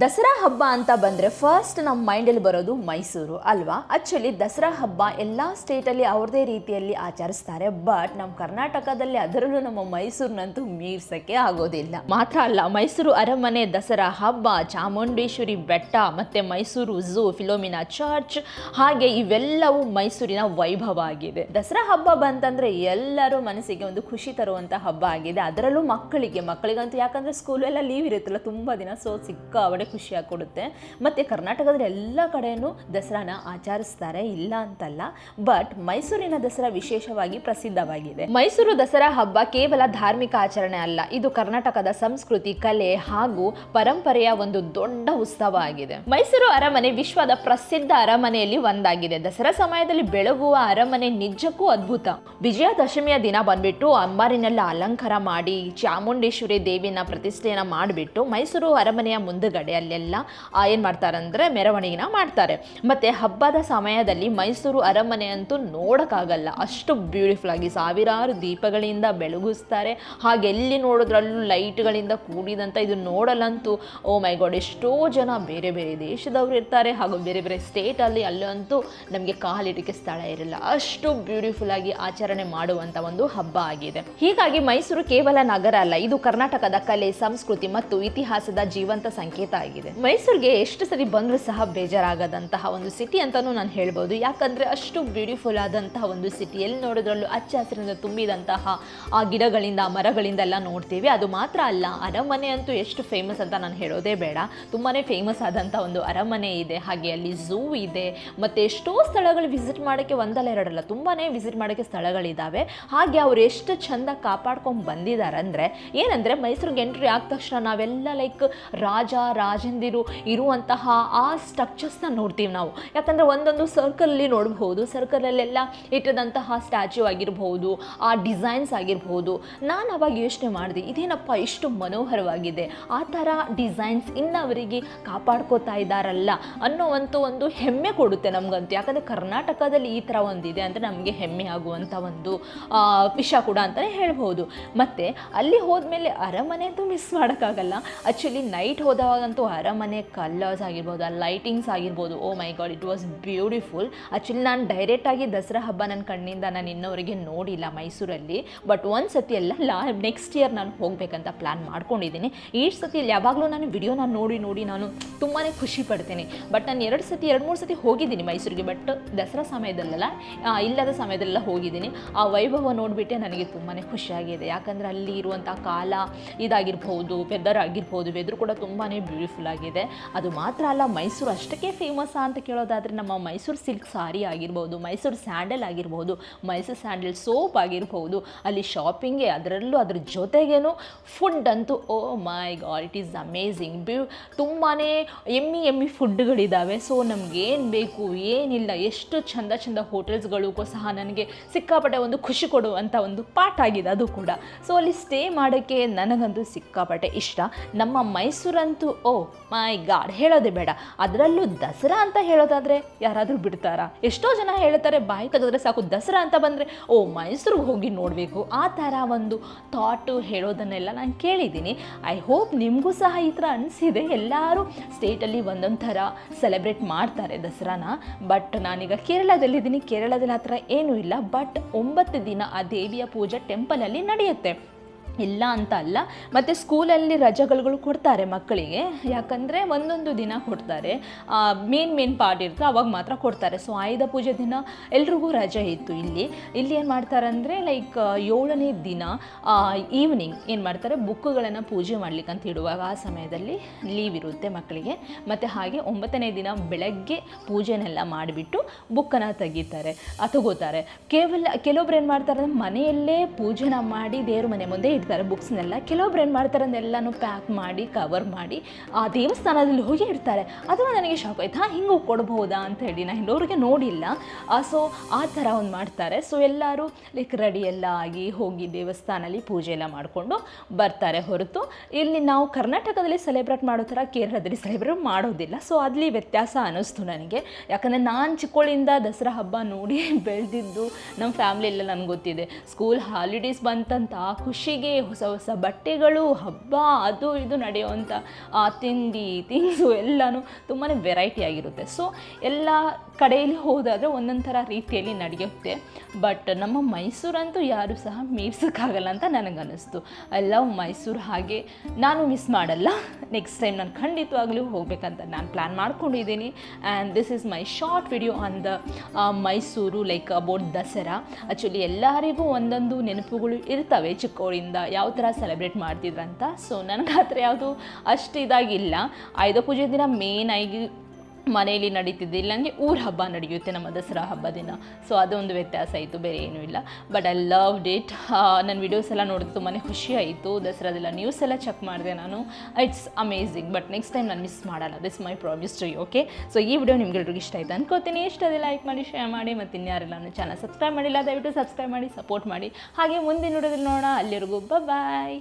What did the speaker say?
ದಸರಾ ಹಬ್ಬ ಅಂತ ಬಂದರೆ ಫಸ್ಟ್ ನಮ್ಮ ಮೈಂಡಲ್ಲಿ ಬರೋದು ಮೈಸೂರು, ಅಲ್ವಾ? ಆ್ಯಕ್ಚುಲಿ ದಸರಾ ಹಬ್ಬ ಎಲ್ಲ ಸ್ಟೇಟಲ್ಲಿ ಅವ್ರದೇ ರೀತಿಯಲ್ಲಿ ಆಚರಿಸ್ತಾರೆ ಬಟ್ ನಮ್ಮ ಕರ್ನಾಟಕದಲ್ಲಿ ಅದರಲ್ಲೂ ನಮ್ಮ ಮೈಸೂರಿನಂತೂ ಮೀರ್ಸಕ್ಕೆ ಆಗೋದಿಲ್ಲ. ಮಾತ್ರ ಅಲ್ಲ, ಮೈಸೂರು ಅರಮನೆ ದಸರಾ ಹಬ್ಬ, ಚಾಮುಂಡೇಶ್ವರಿ ಬೆಟ್ಟ, ಮತ್ತು ಮೈಸೂರು ಝೂ, ಫಿಲೋಮಿನಾ ಚರ್ಚ್, ಹಾಗೆ ಇವೆಲ್ಲವೂ ಮೈಸೂರಿನ ವೈಭವ ಆಗಿದೆ. ದಸರಾ ಹಬ್ಬ ಬಂತಂದರೆ ಎಲ್ಲರೂ ಮನಸ್ಸಿಗೆ ಒಂದು ಖುಷಿ ತರುವಂಥ ಹಬ್ಬ ಆಗಿದೆ. ಅದರಲ್ಲೂ ಮಕ್ಕಳಿಗೆ, ಮಕ್ಕಳಿಗಂತೂ ಯಾಕಂದರೆ ಸ್ಕೂಲೆಲ್ಲ ಲೀವ್ ಇರುತ್ತಲ್ಲ, ತುಂಬ ದಿನ ಸೊ ಸಿಕ್ಕಾಬಡೆ ಖುಷಿಯಾಗಿ ಕೊಡುತ್ತೆ ಮತ್ತು ಕರ್ನಾಟಕದಲ್ಲಿ ಎಲ್ಲ ಕಡೆಯೂ ದಸರಾನ ಆಚರಿಸ್ತಾರೆ, ಇಲ್ಲ ಅಂತಲ್ಲ. ಬಟ್ ಮೈಸೂರಿನ ದಸರಾ ವಿಶೇಷವಾಗಿ ಪ್ರಸಿದ್ಧವಾಗಿದೆ. ಮೈಸೂರು ದಸರಾ ಹಬ್ಬ ಕೇವಲ ಧಾರ್ಮಿಕ ಆಚರಣೆ ಅಲ್ಲ, ಇದು ಕರ್ನಾಟಕದ ಸಂಸ್ಕೃತಿ, ಕಲೆ ಹಾಗೂ ಪರಂಪರೆಯ ಒಂದು ದೊಡ್ಡ ಉತ್ಸವ ಆಗಿದೆ. ಮೈಸೂರು ಅರಮನೆ ವಿಶ್ವದ ಪ್ರಸಿದ್ಧ ಅರಮನೆಯಲ್ಲಿ ಒಂದಾಗಿದೆ. ದಸರಾ ಸಮಯದಲ್ಲಿ ಬೆಳಗುವ ಅರಮನೆ ನಿಜಕ್ಕೂ ಅದ್ಭುತ. ವಿಜಯದಶಮಿಯ ದಿನ ಬಂದ್ಬಿಟ್ಟು ಅಂಬಾರಿನೆಲ್ಲ ಅಲಂಕಾರ ಮಾಡಿ ಚಾಮುಂಡೇಶ್ವರಿ ದೇವಿನ ಪ್ರತಿಷ್ಠೆಯನ್ನ ಮಾಡಿಬಿಟ್ಟು ಮೈಸೂರು ಅರಮನೆಯ ಮುಂದುಗಡೆ ಅಲ್ಲೆಲ್ಲ ಆ, ಮಾಡ್ತಾರೆ ಅಂದರೆ ಮೆರವಣಿಗೆನ ಮಾಡ್ತಾರೆ. ಮತ್ತೆ ಹಬ್ಬದ ಸಮಯದಲ್ಲಿ ಮೈಸೂರು ಅರಮನೆ ಅಂತೂ ನೋಡೋಕ್ಕಾಗಲ್ಲ. ಅಷ್ಟು ಬ್ಯೂಟಿಫುಲ್ ಆಗಿ ಸಾವಿರಾರು ದೀಪಗಳಿಂದ ಬೆಳಗಿಸ್ತಾರೆ. ಹಾಗೆ ಎಲ್ಲಿ ನೋಡಿದ್ರಲ್ಲೂ ಲೈಟ್ಗಳಿಂದ ಕೂಡಿದಂತ ಇದು ನೋಡಲ್ಲಂತೂ ಓ ಮೈ ಗಾಡ್ ಎಷ್ಟೋ ಜನ ಬೇರೆ ಬೇರೆ ದೇಶದವರು ಇರ್ತಾರೆ. ಹಾಗೂ ಬೇರೆ ಬೇರೆ ಸ್ಟೇಟಲ್ಲಿ ಅಲ್ಲಂತೂ ನಮಗೆ ಕಾಲಿಡಕ್ಕೆ ಸ್ಥಳ ಇರಲ್ಲ. ಅಷ್ಟು ಬ್ಯೂಟಿಫುಲ್ ಆಗಿ ಆಚರಣೆ ಮಾಡುವಂಥ ಒಂದು ಹಬ್ಬ ಆಗಿದೆ. ಹೀಗಾಗಿ ಮೈಸೂರು ಕೇವಲ ನಗರ ಅಲ್ಲ ಇದು ಕರ್ನಾಟಕದ ಕಲೆ ಸಂಸ್ಕೃತಿ ಮತ್ತು ಇತಿಹಾಸದ ಜೀವಂತ ಸಂಕೇತ ಆಗಿದೆ. ಮೈಸೂರಿಗೆ ಎಷ್ಟು ಸರಿ ಬಂದರೂ ಸಹ ಬೇಜಾರಾಗದಂತಹ ಒಂದು ಸಿಟಿ ಅಂತಲೂ ನಾನು ಹೇಳ್ಬೋದು. ಯಾಕಂದರೆ ಅಷ್ಟು ಬ್ಯೂಟಿಫುಲ್ ಆದಂತಹ ಒಂದು ಸಿಟಿ ಎಲ್ಲಿ ನೋಡಿದ್ರಲ್ಲೂ ಹಚ್ಚ ಹಸಿರಿನಿಂದ ತುಂಬಿದಂತಹ ಆ ಗಿಡಗಳಿಂದ ಮರಗಳಿಂದ ಎಲ್ಲ ನೋಡ್ತೀವಿ. ಅದು ಮಾತ್ರ ಅಲ್ಲ, ಅರಮನೆ ಅಂತೂ ಎಷ್ಟು ಫೇಮಸ್ ಅಂತ ನಾನು ಹೇಳೋದೇ ಬೇಡ. ತುಂಬಾನೇ ಫೇಮಸ್ ಆದಂಥ ಒಂದು ಅರಮನೆ ಇದೆ. ಹಾಗೆ ಅಲ್ಲಿ ಝೂ ಇದೆ. ಮತ್ತೆ ಎಷ್ಟೋ ಸ್ಥಳಗಳು ವಿಸಿಟ್ ಮಾಡೋಕ್ಕೆ ಒಂದಲ್ಲ ಎರಡಲ್ಲ, ತುಂಬಾನೇ ವಿಸಿಟ್ ಮಾಡೋಕ್ಕೆ ಸ್ಥಳಗಳಿದ್ದಾವೆ ಹಾಗೆ ಅವರು ಎಷ್ಟು ಚಂದ ಕಾಪಾಡ್ಕೊಂಡು ಬಂದಿದ್ದಾರೆ ಅಂದರೆ ಏನಂದರೆ ಮೈಸೂರಿಗೆ ಎಂಟ್ರಿ ಆದ ತಕ್ಷಣ ನಾವೆಲ್ಲ ಲೈಕ್ ರಾಜ ರಾಜಂದಿರು ಇರುವಂತಹ ಆ ಸ್ಟ್ರಕ್ಚರ್ಸ್ನ ನೋಡ್ತೀವಿ ನಾವು. ಯಾಕಂದರೆ ಒಂದೊಂದು ಸರ್ಕಲಲ್ಲಿ ನೋಡಬಹುದು ಸರ್ಕಲಲ್ಲೆಲ್ಲ ಇಟ್ಟದಂತಹ ಸ್ಟ್ಯಾಚ್ಯೂ ಆಗಿರಬಹುದು, ಆ ಡಿಸೈನ್ಸ್ ಆಗಿರಬಹುದು. ನಾನು ಅವಾಗ ಯೋಚನೆ ಮಾಡಿದೆ, ಇದೇನಪ್ಪ ಇಷ್ಟು ಮನೋಹರವಾಗಿದೆ. ಆ ಥರ ಡಿಸೈನ್ಸ್ ಇನ್ನವರಿಗೆ ಕಾಪಾಡ್ಕೋತಾ ಇದ್ದಾರಲ್ಲ ಅನ್ನೋವಂಥ ಒಂದು ಹೆಮ್ಮೆ ಕೊಡುತ್ತೆ ನಮಗಂತೂ. ಯಾಕಂದರೆ ಕರ್ನಾಟಕದಲ್ಲಿ ಈ ಥರ ಒಂದಿದೆ ಅಂದರೆ ನಮಗೆ ಹೆಮ್ಮೆ ಆಗುವಂಥ ಒಂದು ವಿಷಯ ಕೂಡ ಅಂತಲೇ ಹೇಳ್ಬೋದು ಮತ್ತು ಅಲ್ಲಿ ಹೋದ್ಮೇಲೆ ಅರಮನೆ ಅಂತೂ ಮಿಸ್ ಮಾಡೋಕ್ಕಾಗಲ್ಲ. ಆ್ಯಕ್ಚುಲಿ ನೈಟ್ ಹೋದಾಗಂತೂ ಅರಮನೆ ಕಲರ್ಸ್ ಆಗಿರ್ಬೋದು, ಆ ಲೈಟಿಂಗ್ಸ್ ಆಗಿರ್ಬೋದು. ಓ my god it was beautiful actually ನಾನು ಡೈರೆಕ್ಟಾಗಿ ದಸರಾ ಹಬ್ಬ ನನ್ನ ಕಣ್ಣಿಂದ ನಾನು ಇನ್ನೋರಿಗೆ ನೋಡಿಲ್ಲ ಮೈಸೂರಲ್ಲಿ. ಬಟ್ ಒಂದು ಸತಿ ಎಲ್ಲ ಲಾ ನೆಕ್ಸ್ಟ್ ಇಯರ್ ನಾನು ಹೋಗಬೇಕಂತ ಪ್ಲ್ಯಾನ್ ಮಾಡ್ಕೊಂಡಿದ್ದೀನಿ. ಈ ಸತಿ ಯಾವಾಗಲೂ ನಾನು ವಿಡಿಯೋನ ನೋಡಿ ನೋಡಿ ನಾನು ತುಂಬಾ ಖುಷಿ ಪಡ್ತೀನಿ. ಬಟ್ ನಾನು ಎರಡು ಸತಿ, ಎರಡು ಮೂರು ಸತಿ ಹೋಗಿದ್ದೀನಿ ಮೈಸೂರಿಗೆ. ಬಟ್ ದಸರಾ ಸಮಯದಲ್ಲೆಲ್ಲ ಇಲ್ಲದ ಸಮಯದಲ್ಲೆಲ್ಲ ಹೋಗಿದ್ದೀನಿ. ಆ ವೈಭವ ನೋಡಿಬಿಟ್ಟೆ ನನಗೆ ತುಂಬಾ ಖುಷಿಯಾಗಿದೆ ಯಾಕಂದರೆ ಅಲ್ಲಿ ಇರುವಂಥ ಕಾಲ ಇದಾಗಿರ್ಬೋದು ವೆದರ್ ಆಗಿರ್ಬೋದು ವೆದರ್ ಕೂಡ ತುಂಬಾ ಬ್ಯೂಟಿಫುಲ್ ಆಗಿದೆ. ಅದು ಮಾತ್ರ ಅಲ್ಲ, ಮೈಸೂರು ಅಷ್ಟಕ್ಕೆ ಫೇಮಸ್ ಅಂತ ಕೇಳೋದಾದರೆ ನಮ್ಮ ಮೈಸೂರು ಸಿಲ್ಕ್ ಸಾರಿ ಆಗಿರ್ಬೋದು, ಮೈಸೂರು ಸ್ಯಾಂಡಲ್ ಆಗಿರ್ಬೋದು, ಮೈಸೂರು ಸ್ಯಾಂಡಲ್ ಸೋಪ್ ಆಗಿರ್ಬೋದು, ಅಲ್ಲಿ ಶಾಪಿಂಗ್ಗೆ ಅದರಲ್ಲೂ ಅದ್ರ ಜೊತೆಗೇನು ಫುಡ್ ಅಂತೂ ಓ my god it is amazing ಬ್ಯೂ ತುಂಬಾ ಎಮ್ಮಿ ಎಮ್ಮಿ ಫುಡ್ಗಳಿದ್ದಾವೆ ಸೊ ನಮಗೇನು ಬೇಕು, ಏನಿಲ್ಲ, ಎಷ್ಟು ಚಂದ ಚಂದ ಹೋಟೆಲ್ಸ್ಗಳಿಗೂ ಸಹ ನನಗೆ ಸಿಕ್ಕಾಪಟ್ಟೆ ಒಂದು ಖುಷಿ ಕೊಡುವಂಥ ಒಂದು ಪಾಠ ಆಗಿದೆ ಅದು ಕೂಡ. ಸೊ ಅಲ್ಲಿ ಸ್ಟೇ ಮಾಡೋಕ್ಕೆ ನನಗಂತೂ ಸಿಕ್ಕಾಪಟ್ಟೆ ಇಷ್ಟ. ನಮ್ಮ ಮೈಸೂರಂತೂ ಓ ಮೈ ಗಾಡ್ ಹೇಳೋದೇ ಬೇಡ. ಅದರಲ್ಲೂ ದಸರಾ ಅಂತ ಹೇಳೋದಾದರೆ ಯಾರಾದರೂ ಬಿಡ್ತಾರಾ? ಎಷ್ಟೋ ಜನ ಹೇಳ್ತಾರೆ, ಬಾಯಿ ತೆಗೆದ್ರೆ ಸಾಕು, ದಸರಾ ಅಂತ ಬಂದರೆ, ಓ, ಮೈಸೂರಿಗೆ ಹೋಗಿ ನೋಡಬೇಕು. ಆ ಥರ ಒಂದು ಥಾಟು ಹೇಳೋದನ್ನೆಲ್ಲ ನಾನು ಕೇಳಿದ್ದೀನಿ. ಐ ಹೋಪ್ ನಿಮಗೂ ಸಹ ಈ ಥರ ಅನಿಸಿದೆ. ಎಲ್ಲರೂ ಸ್ಟೇಟಲ್ಲಿ ಒಂದೊಂದು ಥರ ಸೆಲೆಬ್ರೇಟ್ ಮಾಡ್ತಾರೆ ದಸರಾನ. ಬಟ್ ನಾನೀಗ ಕೇರಳದಲ್ಲಿದ್ದೀನಿ. ಕೇರಳದಲ್ಲಿ ಆ ಥರ ಏನೂ ಇಲ್ಲ. ಬಟ್ ಒಂಬತ್ತು ದಿನ ಆ ದೇವಿಯ ಪೂಜೆ ಟೆಂಪಲಲ್ಲಿ ನಡೆಯುತ್ತೆ. ಇಲ್ಲ ಅಂತ ಅಲ್ಲ, ಮತ್ತು ಸ್ಕೂಲಲ್ಲಿ ರಜೆಗಳು ಕೊಡ್ತಾರೆ ಮಕ್ಕಳಿಗೆ. ಯಾಕಂದರೆ ಒಂದೊಂದು ದಿನ ಕೊಡ್ತಾರೆ. ಮೇನ್ ಮೇನ್ ಪಾರ್ಟ್ ಇರ್ತದೆ ಅವಾಗ ಮಾತ್ರ ಕೊಡ್ತಾರೆ. ಸೊ ಆಯುಧ ಪೂಜೆ ದಿನ ಎಲ್ರಿಗೂ ರಜೆ ಇತ್ತು ಇಲ್ಲಿ. ಇಲ್ಲಿ ಏನು ಮಾಡ್ತಾರೆ ಅಂದರೆ ಲೈಕ್ ಏಳನೇ ದಿನ ಈವ್ನಿಂಗ್ ಏನು ಮಾಡ್ತಾರೆ ಬುಕ್ಗಳನ್ನು ಪೂಜೆ ಮಾಡ್ಲಿಕ್ಕೆ ಅಂತ ಇಡುವಾಗ ಆ ಸಮಯದಲ್ಲಿ ಲೀವ್ ಇರುತ್ತೆ ಮಕ್ಕಳಿಗೆ. ಮತ್ತು ಹಾಗೆ ಒಂಬತ್ತನೇ ದಿನ ಬೆಳಗ್ಗೆ ಪೂಜೆನೆಲ್ಲ ಮಾಡಿಬಿಟ್ಟು ಬುಕ್ಕನ್ನು ತೆಗಿತಾರೆ ತಗೋತಾರೆ. ಕೇವಲ, ಕೆಲವೊಬ್ರು ಏನು ಮಾಡ್ತಾರೆ ಮನೆಯಲ್ಲೇ ಪೂಜೆನ ಮಾಡಿ ದೇವ್ರ ಮನೆ ಮುಂದೆ ಇಡ್ತಾರೆ ಬುಕ್ಸ್ನೆಲ್ಲ ಕೆಲವೊಬ್ರು ಏನು ಮಾಡ್ತಾರೆ ಅದೆಲ್ಲನೂ ಪ್ಯಾಕ್ ಮಾಡಿ ಕವರ್ ಮಾಡಿ, ಆ ದೇವಸ್ಥಾನದಲ್ಲಿ ಹೋಗಿ ಇಡ್ತಾರೆ. ಅದು ನನಗೆ ಶಾಕ್ ಆಯ್ತು. ಹಾಂ, ಹಿಂಗೂ ಕೊಡ್ಬೋದಾ ಅಂತ ಹೇಳಿ ನಾನು ಇನ್ನೋರಿಗೆ ನೋಡಿಲ್ಲ. ಸೊ ಆ ಥರ ಒಂದು ಮಾಡ್ತಾರೆ. ಸೊ ಎಲ್ಲರೂ ಲೈಕ್ ರೆಡಿ ಎಲ್ಲ ಆಗಿ ಹೋಗಿ ದೇವಸ್ಥಾನದಲ್ಲಿ ಪೂಜೆ ಎಲ್ಲ ಮಾಡಿಕೊಂಡು ಬರ್ತಾರೆ ಹೊರತು. ಇಲ್ಲಿ ನಾವು ಕರ್ನಾಟಕದಲ್ಲಿ ಸೆಲೆಬ್ರೇಟ್ ಮಾಡೋ ಥರ ಕೇರಳದಲ್ಲಿ ಸೆಲೆಬ್ರೇಟ್ ಮಾಡೋದಿಲ್ಲ. ಸೊ ಅಲ್ಲಿ ವ್ಯತ್ಯಾಸ ಅನ್ನಿಸ್ತು ನನಗೆ. ಯಾಕಂದರೆ ನಾನು ಚಿಕ್ಕೋಳಿಂದ ದಸರಾ ಹಬ್ಬ ನೋಡಿ ಬೆಳೆದಿದ್ದು ನಮ್ಮ ಫ್ಯಾಮ್ಲಿ ಎಲ್ಲ ನನಗೆ ಗೊತ್ತಿದೆ. ಸ್ಕೂಲ್ ಹಾಲಿಡೇಸ್ ಬಂತಂತ ಖುಷಿಗೆ ಹೊಸ ಹೊಸ ಬಟ್ಟೆಗಳು, ಹಬ್ಬ, ಅದು ಇದು ನಡೆಯುವಂಥ ತಿಂಡಿ, ತಿನಿಸು ಎಲ್ಲನೂ ತುಂಬಾ ವೆರೈಟಿ ಆಗಿರುತ್ತೆ. ಸೊ ಎಲ್ಲ ಕಡೆಯಲ್ಲಿ ಹೋದಾದರೆ ಒಂದೊಂದು ಥರ ರೀತಿಯಲ್ಲಿ ನಡೆಯುತ್ತೆ. ಬಟ್ ನಮ್ಮ ಮೈಸೂರಂತೂ ಯಾರು ಸಹ ಮೀರ್ಸೋಕ್ಕಾಗಲ್ಲ ಅಂತ ನನಗನ್ನಿಸ್ತು. ಐ ಮೈಸೂರು ಹಾಗೆ ನಾನು ಮಿಸ್ ಮಾಡಲ್ಲ. ನೆಕ್ಸ್ಟ್ ಟೈಮ್ ನಾನು ಖಂಡಿತವಾಗಲೂ ಹೋಗಬೇಕಂತ ನಾನು ಪ್ಲ್ಯಾನ್ ಮಾಡ್ಕೊಂಡಿದ್ದೀನಿ. And this is my short video on the Mysuru like about Dasara. Actually ಎಲ್ಲರಿಗೂ ಒಂದೊಂದು ನೆನಪುಗಳು ಇರ್ತವೆ ಚಿಕ್ಕವರಿಂದ ಯಾವ ಥರ ಸೆಲೆಬ್ರೇಟ್ ಮಾಡ್ತಿದ್ರಂತ? ಸೊ ನನಗೆ ಆ ಯಾವುದು ಅಷ್ಟು ಇದಾಗಿಲ್ಲ. ಆಯುಧ ಪೂಜೆ ದಿನ ಮೇನ್ ಆಗಿ ಮನೆಯಲ್ಲಿ ನಡೀತಿದ್ದೆ ನನಗೆ ಊರ ಹಬ್ಬ ನಡೆಯುತ್ತೆ ನಮ್ಮ ದಸರಾ ಹಬ್ಬ ದಿನ ಸೊ ಅದೊಂದು ವ್ಯತ್ಯಾಸ ಆಯಿತು, ಬೇರೆ ಏನೂ ಇಲ್ಲ. ಬಟ್ ಐ ಲವ್ ಡಿಟ್ ನನ್ನ ವಿಡಿಯೋಸ್ ಎಲ್ಲ ನೋಡಿದ್ರೆ ತುಂಬಾ ಖುಷಿ ಆಯಿತು. ದಸರಾದೆಲ್ಲ ನ್ಯೂಸ್ ಎಲ್ಲ ಚೆಕ್ ಮಾಡಿದೆ ನಾನು. It's amazing but next time ನಾನು ಮಿಸ್ ಮಾಡಲ್ಲ. This my promise to you okay so ಈ ವಿಡಿಯೋ ನಿಮ್ಗೆಲ್ರಿಗೂ ಇಷ್ಟ ಆಯ್ತು ಅನ್ಕೋತೀನಿ. ಇಷ್ಟ ಅದೇ ಲೈಕ್ ಮಾಡಿ ಶೇರ್ ಮಾಡಿ, ಮತ್ತು ಇನ್ಯಾರೆಲ್ಲ ನನ್ನ ಚಾನಲ್ ಸಬ್ಸ್ಕ್ರೈಬ್ ಮಾಡಿಲ್ಲ, ದಯವಿಟ್ಟು ಸಬ್ಸ್ಕ್ರೈಬ್ ಮಾಡಿ ಸಪೋರ್ಟ್ ಮಾಡಿ. ಹಾಗೆ ಮುಂದಿನ ವಿಡಿಯೋದಲ್ಲಿ ನೋಡೋಣ. ಅಲ್ಲಿವರೆಗೂ ಬಾಯ್